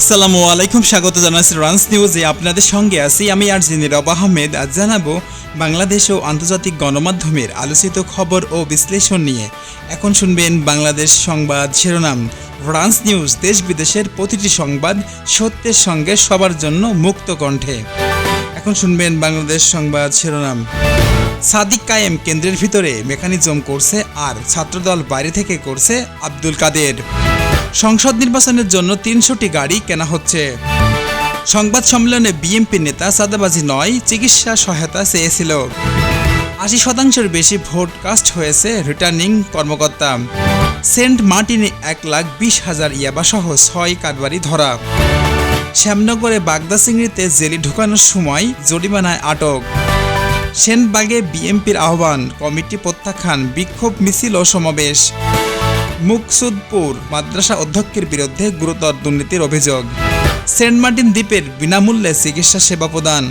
আসসালামু আলাইকুম, স্বাগত জানাচ্ছি রান্স নিউজে আপনাদের সঙ্গে আছি আমি আর রব আহমেদ। আজ জানাব বাংলাদেশ ও আন্তর্জাতিক গণমাধ্যমের আলোচিত খবর ও বিশ্লেষণ নিয়ে। এখন শুনবেন বাংলাদেশ সংবাদ শিরোনাম। ফ্রান্স নিউজ দেশ বিদেশের প্রতিটি সংবাদ সত্যের সঙ্গে সবার জন্য মুক্ত কণ্ঠে। এখন শুনবেন বাংলাদেশ সংবাদ শিরোনাম। সাদিক কায়েম কেন্দ্রের ভিতরে মেকানিজম করছে আর ছাত্রদল বাইরে থেকে করছে আব্দুল কাদের। সংসদ নির্বাচনের জন্য তিনশোটি গাড়ি কেনা হচ্ছে। সংবাদ সম্মেলনে বিএনপি নেতা সাদাবাজি নয়, চিকিৎসা সহায়তা চেয়েছিল। আশি শতাংশের বেশি ভোট কাস্ট হয়েছে রিটার্নিং কর্মকর্তা। সেন্ট মার্টিনে এক লাখ বিশ হাজার ইয়াবাসহ ছয় কারবারি ধরা। শ্যামনগরে বাগদা চিংড়িতে জেলি ঢুকানোর সময় জরিমানায় আটক। সেনবাগে বিএনপির আহ্বান, কমিটি প্রত্যাখ্যান, বিক্ষোভ মিছিল ও সমাবেশ। মুকসুদপুর মাদ্রাসা অধ্যক্ষের বিরুদ্ধে গুরুতর দুর্নীতির অভিযোগ। সেন্ট মার্টিন দ্বীপের বিনামূল্যে চিকিৎসা সেবা প্রদান।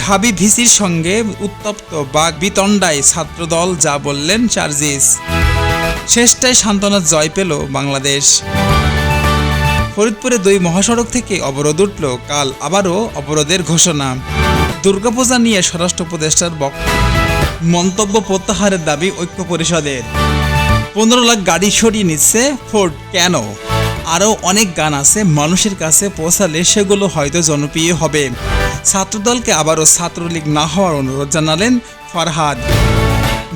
ঢাবি ভিসির সঙ্গে উত্তপ্ত বাঘ বিতণ্ডায় ছাত্রদল যা বললেন চার্জিস। শেষটায় সান্ত্বনার জয় পেল বাংলাদেশ। ফরিদপুরে দুই মহাসড়ক থেকে অবরোধ উঠল, কাল আবারও অবরোধের ঘোষণা। দুর্গাপূজা নিয়ে স্বরাষ্ট্র উপদেষ্টার বক্তব্য মন্তব্য প্রত্যাহারের দাবি ঐক্য পরিষদের। পনেরো লাখ গাড়ি সরিয়ে নিচ্ছে ফোর্ড কেন? আরও অনেক গান আছে, মানুষের কাছে পৌঁছালে সেগুলো হয়তো জনপ্রিয় হবে। ছাত্রদলকে আবারও ছাত্রলীগ না হওয়ার অনুরোধ জানালেন ফরহাদ।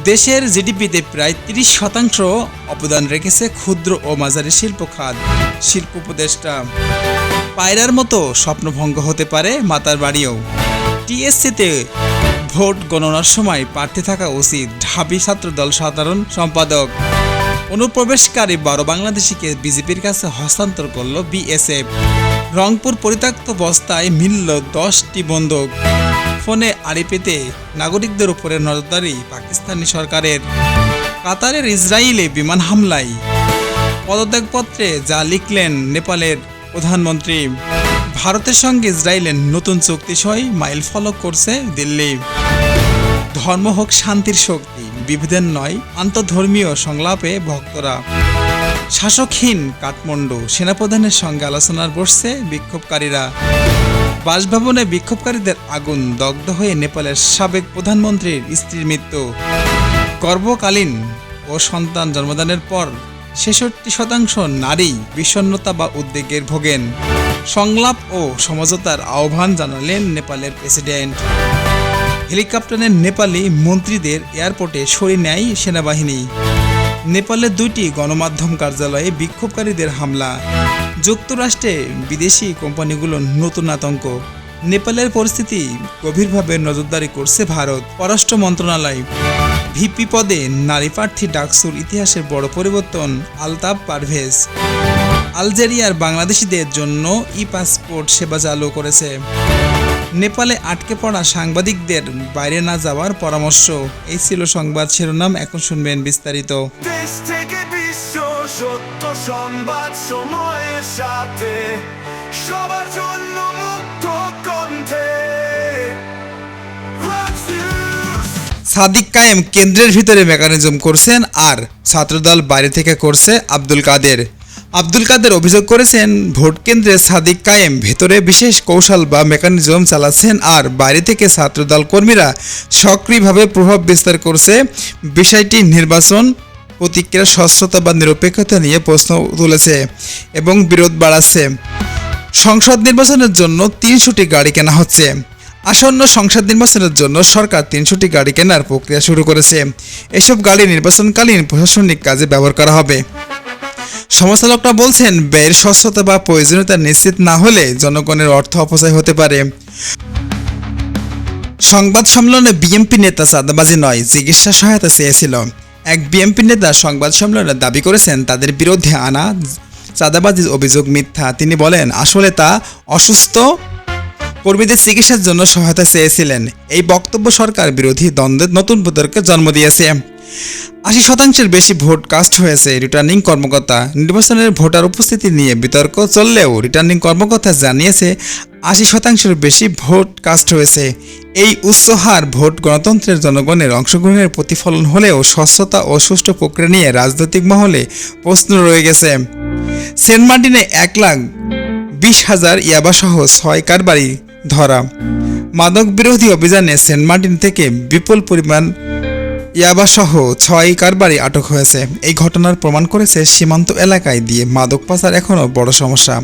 দেশের জিডিপিতে প্রায় তিরিশ শতাংশ অবদান রেখেছে ক্ষুদ্র ও মাঝারি শিল্প খাত, শিল্প উপদেষ্টা। পায়রার মতো স্বপ্নভঙ্গ হতে পারে মাতার বাড়িও। টিএসসিতে ভোট গণনার সময় প্রার্থী থাকা উচিত ঢাবি ছাত্রদল সাধারণ সম্পাদক। অনুপ্রবেশকারী বারো বাংলাদেশিকে বিজেপির কাছে হস্তান্তর করল বিএসএফ। রংপুর পরিত্যক্ত বস্তায় মিলল দশটি বন্দুক। ফোনে আড়ি পেতে নাগরিকদের উপরে নজরদারি পাকিস্তানি সরকারের। কাতারের ইসরায়েলে বিমান হামলায়। পদত্যাগপত্রে যা লিখলেন নেপালের প্রধানমন্ত্রী। ভারতের সঙ্গে ইসরায়েলের নতুন চুক্তি সই মাইল ফলক করছে দিল্লি। ধর্ম হোক, শান্তির শক্তি, বিভেদের নয়, আন্তধর্মীয় সংলাপে ভক্তরা। শাসকহীন কাঠমান্ডু, সেনাপ্রধানের সঙ্গে আলোচনার বসছে বিক্ষোভকারীরা। বাসভবনে বিক্ষোভকারীদের আগুন দগ্ধ হয়ে নেপালের সাবেক প্রধানমন্ত্রীর স্ত্রীর মৃত্যু। গর্ভকালীন ও সন্তান জন্মদানের পর ছেষট্টি শতাংশ নারী বিষণ্ণতা বা উদ্বেগের ভোগেন। সংলাপ ও সমঝোতার আহ্বান জানালেন নেপালের প্রেসিডেন্ট। হেলিকপ্টারের নেপালি মন্ত্রীদের এয়ারপোর্টে সরিয়ে নেয় সেনাবাহিনী। নেপালের দুইটি গণমাধ্যম কার্যালয়ে বিক্ষোভকারীদের হামলা। যুক্তরাষ্ট্রে বিদেশি কোম্পানিগুলোর নতুন আতঙ্ক। নেপালের পরিস্থিতি গভীরভাবে নজরদারি করছে ভারত। পররাষ্ট্র মন্ত্রণালয়। ভিপি পদে নারী প্রার্থী ডাকসুর ইতিহাসের বড় পরিবর্তন আলতাব পারভেজ। আলজেরিয়ার বাংলাদেশিদের জন্য ই পাসপোর্ট সেবা চালু করেছে। নেপালে আটকে পড়া সাংবাদিকদের বাইরে না যাওয়ার পরামর্শ। এই ছিল সংবাদ শিরোনাম এখন শুনবেন বিস্তারিত। দেশ থেকে বিশ্ব সত্য সংবাদ সময়ের সাথে সবার জন্য মুক্ত কণ্ঠে। সাদিক কায়েম কেন্দ্রের ভিতরে মেকানিজম করছেন আর ছাত্রদল বাইরে থেকে করছে আব্দুল কাদের। আব্দুল কাদের অভিযোগ করেছেন, ভোট কেন্দ্রে সাদিক কায়েম, ভেতরে বিশেষ কৌশল বা মেকানিজম চালাচ্ছেন আর বাইরে থেকে ছাত্রদল কর্মীরা সক্রিয়ভাবে প্রভাব বিস্তার করছে। বিষয়টি নির্বাচন প্রতিক্রিয়া স্বচ্ছতা বা নিরপেক্ষতা নিয়ে প্রশ্ন তুলেছে এবং বিরোধ বাড়াচ্ছে। সংসদ নির্বাচনের জন্য তিনশোটি গাড়ি কেনা হচ্ছে। আসন্ন সংসদ নির্বাচনের জন্য সরকার তিনশোটি গাড়ি কেনার প্রক্রিয়া শুরু করেছে। এসব গাড়ি নির্বাচনকালীন প্রশাসনিক কাজে ব্যবহার করা হবে। সমালোচকরা বলছেন ব্যয়ের স্বচ্ছতা বা প্রয়োজনীয়তা নিশ্চিত না হলে জনগণের অর্থ অপচয় হতে পারে। সংবাদ সম্মেলনে বিএনপি নেতা চাঁদাবাজি নয়, চিকিৎসা সহায়তা চেয়েছিল। এক বিএমপি নেতা সংবাদ সম্মেলনে দাবি করেছেন, তাদের বিরুদ্ধে আনা চাঁদাবাজির অভিযোগ মিথ্যা। তিনি বলেন, আসলে তা অসুস্থ কর্মীদের চিকিৎসার জন্য সহায়তা চেয়েছিলেন। এই বক্তব্য সরকার বিরোধী দ্বন্দ্বের নতুন বিতর্কে জন্ম দিয়েছে। আশি শতাংশের বেশি ভোট কাস্ট হয়েছে রিটার্নিং কর্মকর্তা। নির্বাচনের ভোটার উপস্থিতি নিয়ে বিতর্ক চললেও রিটার্নিং কর্মকর্তা জানিয়েছে, আশি শতাংশের বেশি ভোট কাস্ট হয়েছে। এই উচ্চ হার ভোট গণতন্ত্রের জনগণের অংশগ্রহণের প্রতিফলন হলেও স্বচ্ছতা ও সুষ্ঠু প্রক্রিয়া নিয়ে রাজনৈতিক মহলে প্রশ্ন রয়ে গেছে। সেন্ট মার্টিনে এক লাখ বিশ হাজার ইয়াবাসহ ছয় কারবারি ধরা। মাদক বিরোধী অভিযানে সেন্ট মার্টিন থেকে বিপুল পরিমাণ ইয়াবাসহ ছয় কারবারি আটক হয়েছে। এই ঘটনার প্রমাণ করেছে সীমান্ত এলাকায় দিয়ে মাদক পাচার এখনও বড় সমস্যা।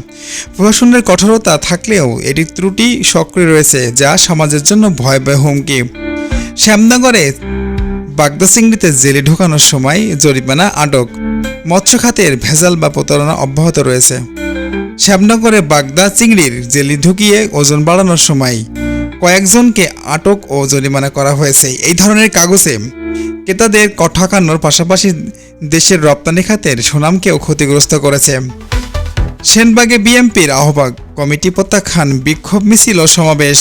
প্রশাসনের কঠোরতা থাকলেও এটি ত্রুটি সক্রিয় রয়েছে, যা সমাজের জন্য ভয়াবহ হুমকি। শ্যামনগরে বাগদা চিংড়িতে জেলে ঢোকানোর সময় জরিমানা আটক। মৎস্য খাতের ভেজাল বা প্রতারণা অব্যাহত রয়েছে। শ্যামনগরে বাগদা চিংড়ির জেলি ঢুকিয়ে ওজন বাড়ানোর সময় কয়েকজনকে আটক ও জরিমানা করা হয়েছে। এই ধরনের কাগজে ক্রেতাদের কঠাকানোর পাশাপাশি দেশের রপ্তানি খাতের সুনামকেও ক্ষতিগ্রস্ত করেছে। সেনবাগে বিএমপির আহ্বায়ক কমিটি প্রত্যাখ্যান বিক্ষোভ মিছিল সমাবেশ।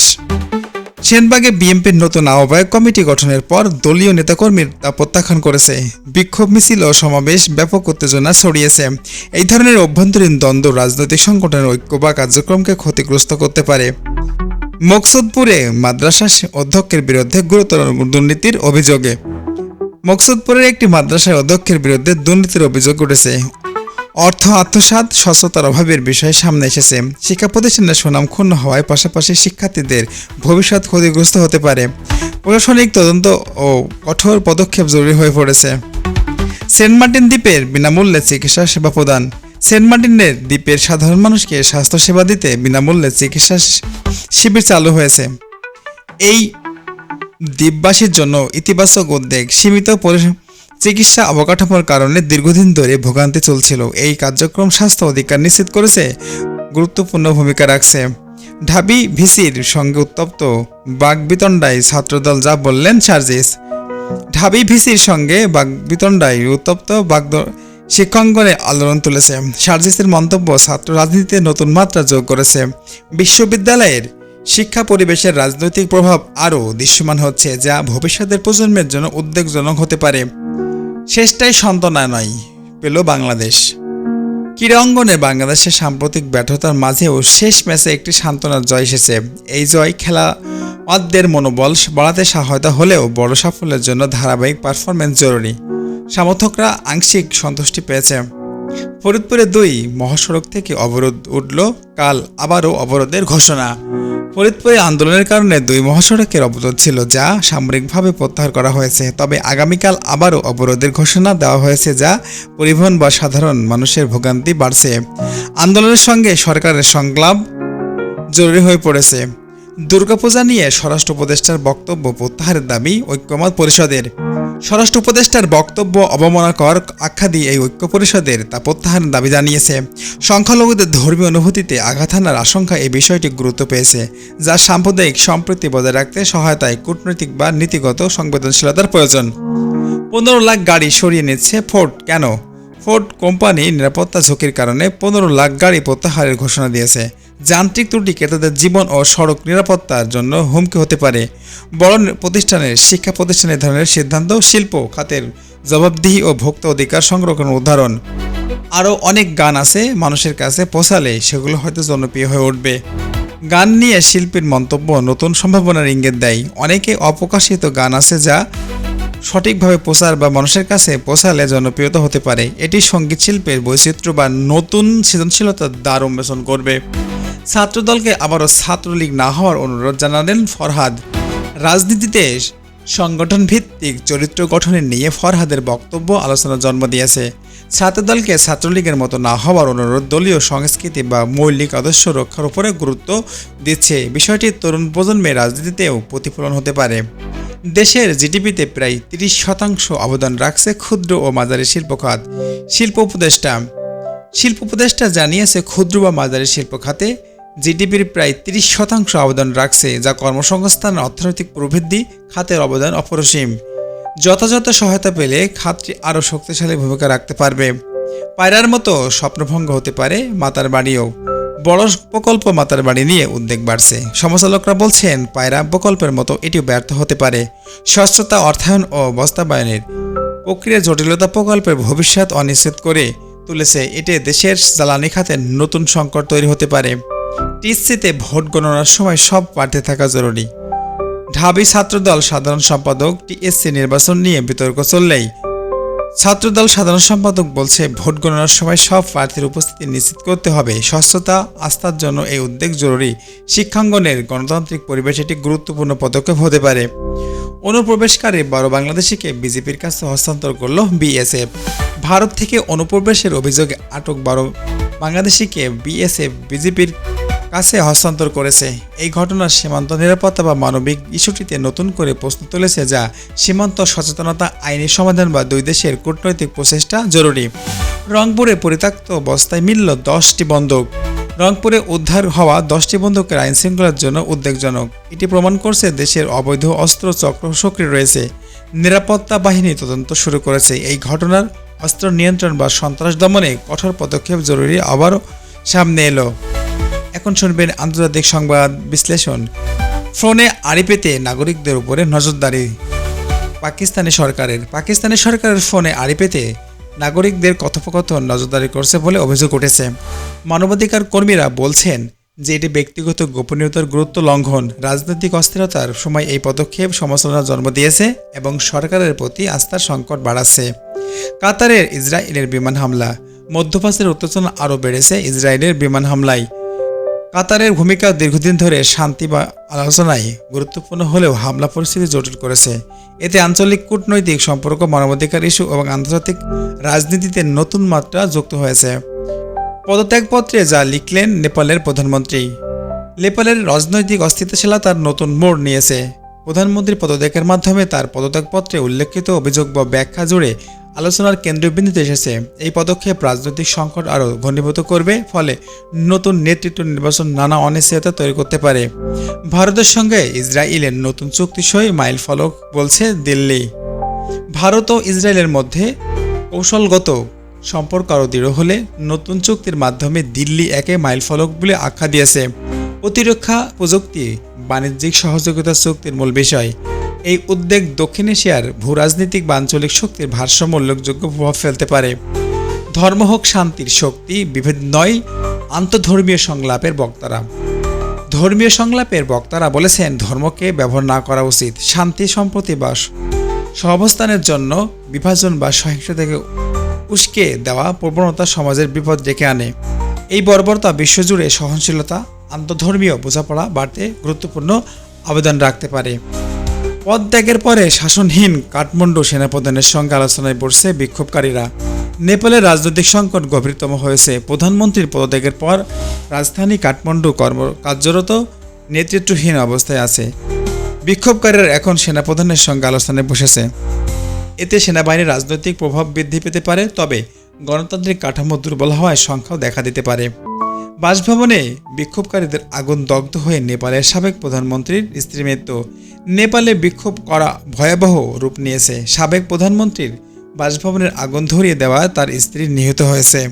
সেনবাগে বিএনপির নতুন আহ্বায়ক কমিটি গঠনের পর দলীয় নেতাকর্মীর তা প্রত্যাখ্যান করেছে। বিক্ষোভ মিছিল ও সমাবেশ ব্যাপক উত্তেজনা ছড়িয়েছে। এই ধরনের অভ্যন্তরীণ দ্বন্দ্ব রাজনৈতিক সংগঠনের ঐক্য বা কার্যক্রমকে ক্ষতিগ্রস্ত করতে পারে। মকসুদপুরে মাদ্রাসা অধ্যক্ষের বিরুদ্ধে গুরুতর দুর্নীতির অভিযোগে। মকসুদপুরের একটি মাদ্রাসার অধ্যক্ষের বিরুদ্ধে দুর্নীতির অভিযোগ উঠেছে। অর্থ, আত্মসাৎ, স্বচ্ছতার অভাবের বিষয় সামনে এসেছে। শিক্ষা প্রতিষ্ঠানের সুনাম ক্ষুণ্ণ হওয়ায় পাশাপাশি শিক্ষার্থীদের ভবিষ্যৎ ক্ষতিগ্রস্ত হতে পারে। প্রশাসনিক তদন্ত ও কঠোর পদক্ষেপ জরুরি হয়ে পড়েছে। সেন্ট মার্টিন দ্বীপের বিনামূল্যে চিকিৎসা সেবা প্রদান। সেন্ট মার্টিনের দ্বীপের সাধারণ মানুষকে স্বাস্থ্যসেবা দিতে বিনামূল্যে চিকিৎসা শিবির চালু হয়েছে। এই দ্বীপবাসীর জন্য ইতিবাচক উদ্বেগ সীমিত চিকিৎসা অবকাঠামোর কারণে দীর্ঘদিন ধরে ভোগান্তি চলছিল। এই কার্যক্রম স্বাস্থ্য অধিকার নিশ্চিত করেছে, গুরুত্বপূর্ণ ভূমিকা রাখছে। ঢাবি ভিসির সঙ্গে উত্তপ্ত বাগবিতণ্ডায় ছাত্রদল যা বললেন সার্জিস। ঢাবি ভিসির সঙ্গে বাগবিতণ্ডায় উত্তপ্ত বাগদ শিক্ষাঙ্গনে আলোড়ন তুলেছে। সার্জিসের মন্তব্য, ছাত্র রাজনীতিতে নতুন মাত্রা যোগ করেছে। বিশ্ববিদ্যালয়ের শিক্ষা পরিবেশের রাজনৈতিক প্রভাব আরও দৃশ্যমান হচ্ছে, যা ভবিষ্যতের প্রজন্মের জন্য উদ্বেগজনক হতে পারে। শেষটাই সন্তনা নয়, পেল বাংলাদেশ। ক্রীড়াঙ্গনে বাংলাদেশের সাম্প্রতিক ব্যর্থতার মাঝেও শেষ ম্যাচে একটি সান্ত্বনার জয় এসেছে। এই জয় খেলা অদ্দের মনোবল বাড়াতে সহায়তা হলেও বড় সাফল্যের জন্য ধারাবাহিক পারফরমেন্স জরুরি। সমর্থকরা আংশিক সন্তুষ্টি পেয়েছে। ফরিদপুরে দুই মহাসড়ক থেকে অবরোধ উঠল। কাল আবারও অবরোধের ঘোষণা। ফরিদপুরে আন্দোলনের কারণে দুই মহাসড়কের অবরোধ ছিল যা সামরিকভাবে প্রত্যাহার করা হয়েছে। তবে আগামীকাল আবারও অবরোধের ঘোষণা দেওয়া হয়েছে যা পরিবহন বা সাধারণ মানুষের ভোগান্তি বাড়ছে। আন্দোলনের সঙ্গে সরকারের সংলাপ জরুরি হয়ে পড়েছে। দুর্গাপূজা নিয়ে স্বরাষ্ট্র উপদেষ্টার বক্তব্য প্রত্যাহারের দাবি ঐক্যমত পরিষদের। স্বরাষ্ট্র উপদেষ্টার বক্তব্য অবমাননাকর আখ্যা দিয়ে এই ঐক্য পরিষদের তা প্রত্যাহারের দাবি জানিয়েছে। সংখ্যালঘুদের ধর্মীয় অনুভূতিতে আঘাত হানার আশঙ্কা এই বিষয়টি গুরুত্ব পেয়েছে, যা সাম্প্রদায়িক সম্প্রীতি বজায় রাখতে সহায়তায় কূটনৈতিক বা নীতিগত সংবেদনশীলতার প্রয়োজন। পনেরো লাখ গাড়ি সরিয়ে নিচ্ছে ফোর্ড। কেন? ফোর্ড কোম্পানি নিরাপত্তা ঝুঁকির কারণে পনেরো লাখ গাড়ি প্রত্যাহারের ঘোষণা দিয়েছে। যান্ত্রিক ত্রুটি ক্রেতাদের জীবন ও সড়ক নিরাপত্তার জন্য হুমকি হতে পারে। বড় প্রতিষ্ঠানের শিক্ষা প্রতিষ্ঠানের ধরনের সিদ্ধান্ত শিল্প খাতের জবাবদিহি ও ভোক্তা অধিকার সংরক্ষণের উদাহরণ। আরও অনেক গান আছে, মানুষের কাছে পৌঁছালে সেগুলো হয়তো জনপ্রিয় হয়ে উঠবে। গান নিয়ে শিল্পীর মন্তব্য নতুন সম্ভাবনার ইঙ্গিত দেয়। অনেকে অপ্রকাশিত গান আছে যা সঠিকভাবে প্রচার বা মানুষের কাছে পৌঁছালে জনপ্রিয়তা হতে পারে। এটি সংগীত শিল্পের বৈচিত্র্য বা নতুন সৃজনশীলতার দ্বার উন্মোচন করবে। ছাত্রদলকে আবারও ছাত্রলীগ না হওয়ার অনুরোধ জানালেন ফরহাদ। রাজনীতিতে সংগঠন ভিত্তিক চরিত্র গঠনের নিয়ে ফরহাদের বক্তব্য আলোচনার জন্ম দিয়েছে। ছাত্রদলকে ছাত্রলীগের মতো না হওয়ার অনুরোধ দলীয় সংস্কৃতি বা মৌলিক আদর্শ রক্ষার উপরে গুরুত্ব দিচ্ছে। বিষয়টি তরুণ প্রজন্মের রাজনীতিতেও প্রতিফলন হতে পারে। দেশের জিডিপিতে প্রায় তিরিশ শতাংশ অবদান রাখছে ক্ষুদ্র ও মাঝারি শিল্প খাত শিল্প উপদেষ্টা শিল্প উপদেষ্টা জানিয়েছে, ক্ষুদ্র বা মাঝারি শিল্প খাতে জিডিপির প্রায় তিরিশ শতাংশ অবদান রাখছে, যা কর্মসংস্থান, অর্থনৈতিক প্রবৃদ্ধি, খাতের অবদান অপরিসীম। যথাযথ সহায়তা পেলে খাতটি আরও শক্তিশালী ভূমিকা রাখতে পারবে। পায়রার মতো স্বপ্নভঙ্গ হতে পারে মাতার বাড়িও। বড় প্রকল্প মাতার বাড়ি নিয়ে উদ্বেগ বাড়ছে। সমালোচকরা বলছেন, পায়রা প্রকল্পের মতো এটিও ব্যর্থ হতে পারে। স্বচ্ছতা, অর্থায়ন ও বাস্তবায়নের প্রক্রিয়া জটিলতা প্রকল্পের ভবিষ্যৎ অনিশ্চিত করে তুলেছে। এটি দেশের জ্বালানি খাতে নতুন সংকট তৈরি হতে পারে। টিসিতে ভোট গণনার সময় সব প্রার্থী থাকা জরুরি। ঢাবি ছাত্রদল সাধারণ সম্পাদক টিএসসি নির্বাচন নিয়ে বিতর্ক চললেই। ছাত্রদল সাধারণ সম্পাদক বলছে, ভোট গণনার সময় সব প্রার্থীর উপস্থিতি নিশ্চিত করতে হবে। স্বচ্ছতা, আস্থার জন্য এই উদ্যোগ জরুরি। শিক্ষাঙ্গনের গণতান্ত্রিক পরিবেশ একটি গুরুত্বপূর্ণ পদক্ষেপ হতে পারে। অনুপ্রবেশকারী বারো বাংলাদেশিকে বিজেপির কাছে হস্তান্তর করল বিএসএফ। ভারত থেকে অনুপ্রবেশের অভিযোগে আটক বারো বাংলাদেশিকে বিএসএফ, বিজেপির কাছে হস্তান্তর করেছে। এই ঘটনার সীমান্ত নিরাপত্তা বা মানবিক ইস্যুটিতে নতুন করে প্রশ্ন তুলেছে যা সীমান্ত সচেতনতা, আইনি সমাধান বা দুই দেশের কূটনৈতিক প্রচেষ্টা জরুরি। রংপুরে পরিত্যক্ত অবস্থায় মিলল দশটি বন্দুক। রংপুরে উদ্ধার হওয়া দশটি বন্দুকের আইন শৃঙ্খলার জন্য উদ্বেগজনক। এটি প্রমাণ করছে দেশের অবৈধ অস্ত্র চক্র সক্রিয় রয়েছে। নিরাপত্তা বাহিনী তদন্ত শুরু করেছে। এই ঘটনার অস্ত্র নিয়ন্ত্রণ বা সন্ত্রাস দমনে কঠোর পদক্ষেপ জরুরি আবারও সামনে এলো। এখন শুনবেন আন্তর্জাতিক সংবাদ বিশ্লেষণ। ফোনে আড়ি পেতে নাগরিকদের উপরে নজরদারি। পাকিস্তানি সরকারের পাকিস্তানি সরকারের ফোনে আড়ি পেতে নাগরিকদের কথোপকথন নজরদারি করছে বলে অভিযোগ উঠেছে। মানবাধিকার কর্মীরা বলছেন যে এটি ব্যক্তিগত গোপনীয়তার গুরুত্ব লঙ্ঘন। রাজনৈতিক অস্থিরতার সময় এই পদক্ষেপ সমালোচনার জন্ম দিয়েছে এবং সরকারের প্রতি আস্থার সংকট বাড়াচ্ছে। কাতারের ইসরায়েলের বিমান হামলা। মধ্যপ্রাচ্যের উত্তেজনা আরও বেড়েছে ইসরায়েলের বিমান হামলায়। কাতারের ভূমিকা দীর্ঘদিন ধরে শান্তি বা আলোচনায় গুরুত্বপূর্ণ হলেও হামলা পরিস্থিতি জটিল করেছে। এতে আঞ্চলিক কূটনৈতিক সম্পর্ক, মানবাধিকার ইস্যু এবং আন্তর্জাতিক রাজনীতিতে নতুন মাত্রা যুক্ত হয়েছে। পদত্যাগপত্রে যা লিখলেন নেপালের প্রধানমন্ত্রী। নেপালের রাজনৈতিক অস্থিতিশীলতার নতুন মোড় নিয়েছে। প্রধানমন্ত্রী পদত্যাগের মাধ্যমে তার পদত্যাগপত্রে উল্লেখিত অভিযোগ বা ব্যাখ্যা জুড়ে আলোচনার কেন্দ্রবিন্দুতে এসেছে, এই পদক্ষেপ রাজনৈতিক সংকট আরও ঘনীভূত করবে, ফলে নতুন নেতৃত্ব নির্বাচন নানা অনিশ্চয়তা তৈরি করতে পারে। ভারতের সঙ্গে ইসরায়েলের নতুন চুক্তি সই মাইল ফলক বলছে দিল্লি। ভারত ও ইসরায়েলের মধ্যে কৌশলগত সম্পর্ক আরও দৃঢ় হলে নতুন চুক্তির মাধ্যমে দিল্লি একে মাইল ফলক বলে আখ্যা দিয়েছে। প্রতিরক্ষা প্রযুক্তি, বাণিজ্যিক সহযোগিতা চুক্তির মূল বিষয়। এই উদ্বেগ দক্ষিণ এশিয়ার ভূরাজনৈতিক বা আঞ্চলিক শক্তির ভারসাম্য উল্লেখযোগ্য প্রভাব ফেলতে পারে। ধর্ম হোক, শান্তির শক্তি, বিভেদ নয়, আন্তধর্মীয় সংলাপের বক্তারা। ধর্মীয় সংলাপের বক্তারা বলেছেন, ধর্মকে ব্যবহার না করা উচিত। শান্তি, সম্প্রতি বা সহাবস্থানের জন্য বিভাজন বা সহিংসতাকে উস্কে দেওয়া প্রবণতা সমাজের বিপদ ডেকে আনে। এই বর্বরতা বিশ্বজুড়ে সহনশীলতা, আন্তধর্মীয় বোঝাপড়া বাড়তে গুরুত্বপূর্ণ অবদান রাখতে পারে। পদ ত্যাগের পরে শাসনহীন কাঠমান্ডু সেনাপ্রধানের সঙ্গে আলোচনায় বসছে বিক্ষোভকারীরা। নেপালের রাজনৈতিক সংকট গভীরতম হয়েছে। প্রধানমন্ত্রীর পদত্যাগের পর রাজধানী কাঠমান্ডু কর্ম কার্যরত নেতৃত্বহীন অবস্থায় আছে। বিক্ষোভকারীরা এখন সেনাপ্রধানের সঙ্গে আলোচনায় বসেছে। এতে সেনাবাহিনীর রাজনৈতিক প্রভাব বৃদ্ধি পেতে পারে, তবে গণতান্ত্রিক কাঠামো দুর্বল হওয়ায় সংখ্যাও দেখা দিতে পারে। বাসভবনে বিক্ষোভকারীদের আগুন দগ্ধ হয়ে নেপালের সাবেক প্রধানমন্ত্রীর স্ত্রী মৃত্যু। নেপালে বিক্ষোভ করা ভয়াবহ রূপ নিয়েছে। সাবেক প্রধানমন্ত্রীর বাসভবনের আগুন ধরিয়ে দেওয়া তার স্ত্রী নিহত হয়েছে।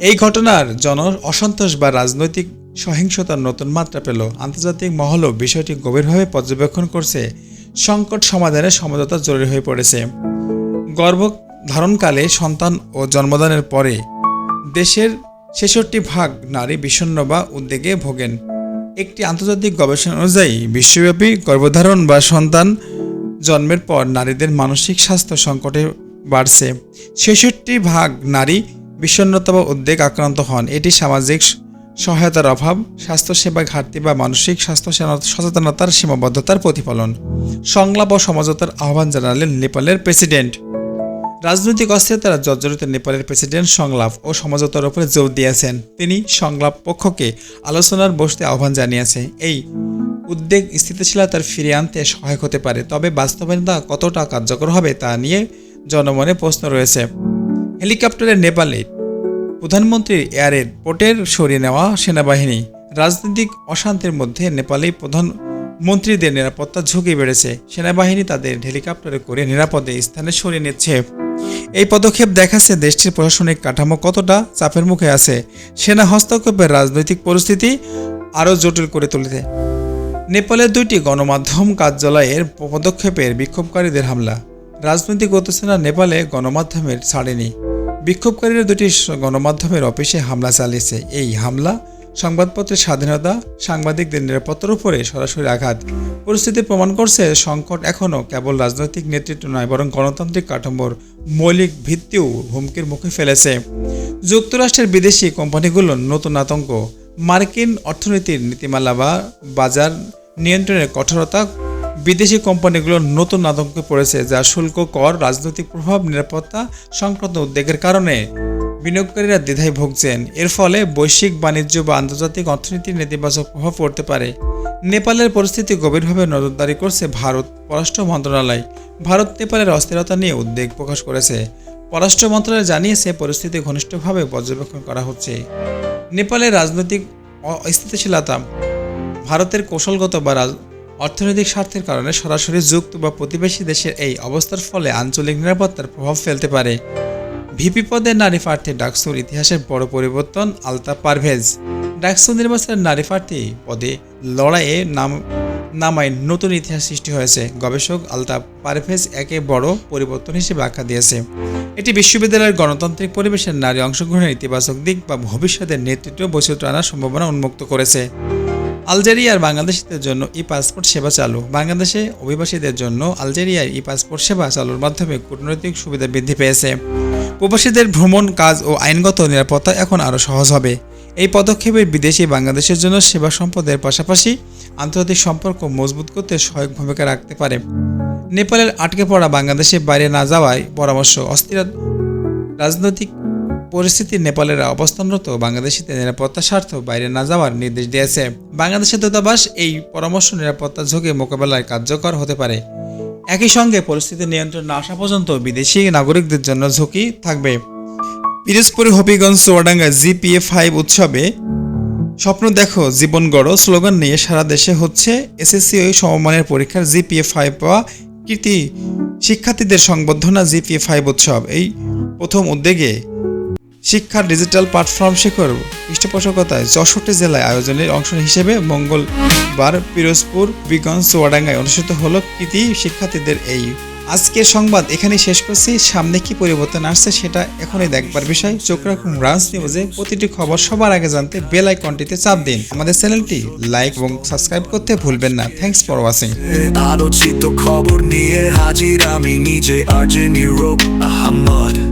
এই ঘটনার জন অসন্তোষ বা রাজনৈতিক সহিংসতার নতুন মাত্রা পেল। আন্তর্জাতিক মহলও বিষয়টি গভীরভাবে পর্যবেক্ষণ করছে। সংকট সমাধানে সমঝোতা জরুরি হয়ে পড়েছে। গর্ভ ধারণকালে সন্তান ও জন্মদানের পরে দেশের ছেষট্টি ভাগ নারী বিষণ্ণ বা উদ্বেগে ভোগেন। একটি আন্তর্জাতিক গবেষণা অনুযায়ী, বিশ্বব্যাপী গর্ভধারণ বা সন্তান জন্মের পর নারীদের মানসিক স্বাস্থ্য সংকটে বাড়ছে। ছেষট্টি ভাগ নারী বিষণ্ণতা বা উদ্বেগ আক্রান্ত হন। এটি সামাজিক সহায়তার অভাব, স্বাস্থ্যসেবা ঘাটতি বা মানসিক স্বাস্থ্য সচেতনতার সীমাবদ্ধতার প্রতিফলন। সংলাপ ও সমঝোতার আহ্বান জানালেন নেপালের প্রেসিডেন্ট। রাজনৈতিক অস্থিরতার জর্জরিত নেপালের প্রেসিডেন্ট সংলাপ ও সমঝোতার উপরে জোর দিয়েছেন। তিনি সংলাপ পক্ষকে আলোচনার বসতে আহ্বান জানিয়েছে। এই উদ্বেগ স্থিতিশীলতার ফিরিয়ে আনতে সহায়ক হতে পারে, তবে বাস্তবায়নতা কতটা কার্যকর হবে তা নিয়ে জনমনে প্রশ্ন রয়েছে। হেলিকপ্টারে নেপালে প্রধানমন্ত্রীর এয়ারপোর্টের সরিয়ে নেওয়া সেনাবাহিনী রাজনৈতিক অশান্তির মধ্যে নেপালে প্রধান মন্ত্রীদের নিরাপত্তা ঝুঁকি বেড়েছে। সেনাবাহিনী তাদের হেলিকপ্টারে করে নিরাপদে স্থানে সরিয়ে নিচ্ছে। এই পদক্ষেপ দেখাচ্ছে দেশটির প্রশাসনিক কাঠামো কতটা চাপের মুখে আছে। সেনা হস্তক্ষেপের রাজনৈতিক পরিস্থিতি আরও জটিল করে তুলেছে। নেপালের দুইটি গণমাধ্যম কার্যালয়ের পদক্ষেপের বিক্ষোভকারীদের হামলা। রাজনৈতিক উত্তেজনা নেপালে গণমাধ্যমের ছাড়েনি। বিক্ষোভকারীরা দুটি গণমাধ্যমের অফিসে হামলা চালিয়েছে। এই হামলা সংবাদপত্রের স্বাধীনতা, সাংবাদিকদের নিরাপত্তার উপরে সরাসরি আঘাত। পরিস্থিতি প্রমাণ করছে, সংকট এখনও কেবল রাজনৈতিক নেতৃত্ব নয়, বরং গণতান্ত্রিক কাঠামোর মৌলিক ভিত্তিও হুমকির মুখে ফেলেছে। যুক্তরাষ্ট্রের বিদেশি কোম্পানিগুলোর নতুন আতঙ্ক। মার্কিন অর্থনীতির নীতিমালা বা বাজার নিয়ন্ত্রণের কঠোরতা। বিদেশি কোম্পানিগুলোর নতুন আতঙ্কে পড়েছে, যা শুল্ক, কর, রাজনৈতিক প্রভাব, নিরাপত্তা সংক্রান্ত উদ্বেগের কারণে। বিনিয়োগকারীরা দ্বিধায় ভুগছেন। এর ফলে বৈশ্বিক বাণিজ্য বা আন্তর্জাতিক অর্থনীতির নেতিবাচক প্রভাব পড়তে পারে। নেপালের পরিস্থিতি গভীরভাবে নজরদারি করছে ভারত। পররাষ্ট্র মন্ত্রণালয়। ভারত নেপালের অস্থিরতা নিয়ে উদ্বেগ প্রকাশ করেছে। পররাষ্ট্র মন্ত্রণালয় জানিয়েছে, পরিস্থিতি ঘনিষ্ঠভাবে পর্যবেক্ষণ করা হচ্ছে। নেপালের রাজনৈতিক অস্থিতিশীলতা। ভারতের কৌশলগত বা অর্থনৈতিক স্বার্থের কারণে সরাসরি যুক্ত বা প্রতিবেশী দেশের এই অবস্থার ফলে আঞ্চলিক নিরাপত্তার প্রভাব ফেলতে পারে। ভিপি পদে নারী প্রার্থী ডাকসুর ইতিহাসের বড় পরিবর্তন আলতা পারভেজ। ডাকসু নির্বাচনের নারী প্রার্থী পদে লড়াইয়ে নাম, নামায় নতুন ইতিহাস সৃষ্টি হয়েছে। গবেষক আলতা পারভেজ একে বড় পরিবর্তন হিসেবে আখ্যা দিয়েছে। এটি বিশ্ববিদ্যালয়ের গণতান্ত্রিক পরিবেশের নারী অংশগ্রহণের ইতিবাচক দিক বা ভবিষ্যতের নেতৃত্ব বৈচিত্র্য আনার সম্ভাবনা উন্মুক্ত করেছে। আলজেরিয়ার বাংলাদেশিদের জন্য ই পাসপোর্ট সেবা চালু। বাংলাদেশে অভিবাসীদের জন্য আলজেরিয়ার ই পাসপোর্ট সেবা চালুর মাধ্যমে কূটনৈতিক সুবিধা বৃদ্ধি পেয়েছে। প্রবাসীদের ভ্রমণ কাজ ও আইনগত নিরাপত্তা এখন আরও সহজ হবে। এই পদক্ষেপে বিদেশি বাংলাদেশের জন্য সেবা সম্পদের পাশাপাশি আন্তর্জাতিক সম্পর্ক মজবুত করতে সহায়ক ভূমিকা রাখতে পারে। নেপালের আটকে পড়া বাংলাদেশে বাইরে না যাওয়ায় পরামর্শ, অস্থির রাজনৈতিক পরিস্থিতি নেপালের অবস্থানরত বাংলাদেশিদের নিরাপত্তা স্বার্থ বাইরে না যাওয়ার নির্দেশ দিয়েছে। বাংলাদেশের দূতাবাস এই পরামর্শ নিরাপত্তা ঝুঁকি মোকাবেলায় কার্যকর হতে পারে। একই সঙ্গে পরিস্থিতি নিয়ন্ত্রণ না আসা পর্যন্ত বিদেশি নাগরিকদের জন্য ঝুঁকি থাকবে। পিরোজপুর হবিগঞ্জ চুয়াডাঙ্গা জিপিএ ফাইভ উৎসবে স্বপ্ন দেখো, জীবন গড়ো স্লোগান নিয়ে সারা দেশে হচ্ছে এসএসসি ও সমমানের পরীক্ষার জিপিএ ফাইভ পাওয়া কৃতি শিক্ষার্থীদের সংবর্ধনা জিপিএ ফাইভ উৎসব। এই প্রথম উদ্যোগে শিক্ষার ডিজিটাল প্ল্যাটফর্ম শেখর। পৃষ্ঠপোষকতায় যশোরটি জেলায় আয়োজনের অংশ হিসেবে মঙ্গলবার পিরোজপুর বিগঞ্জ চুয়াডাঙ্গায় অনুষ্ঠিত হল কৃতি শিক্ষার্থীদের এই। আজকের সংবাদ এখানে শেষ করছি। সামনে কি পরিবর্তন আসছে সেটা এখনই দেখবার বিষয়। চোখ রাখুন রাজ নিউজে। প্রতিটি খবর সবার আগে জানতে বেল আইকনটিতে চাপ দিন। আমাদের চ্যানেলটি লাইক এবং সাবস্ক্রাইব করতে ভুলবেন না। Thanks for watching. আলোচিত খবর নিয়ে হাজির আমি নিজে ইউরোপ আহমদ।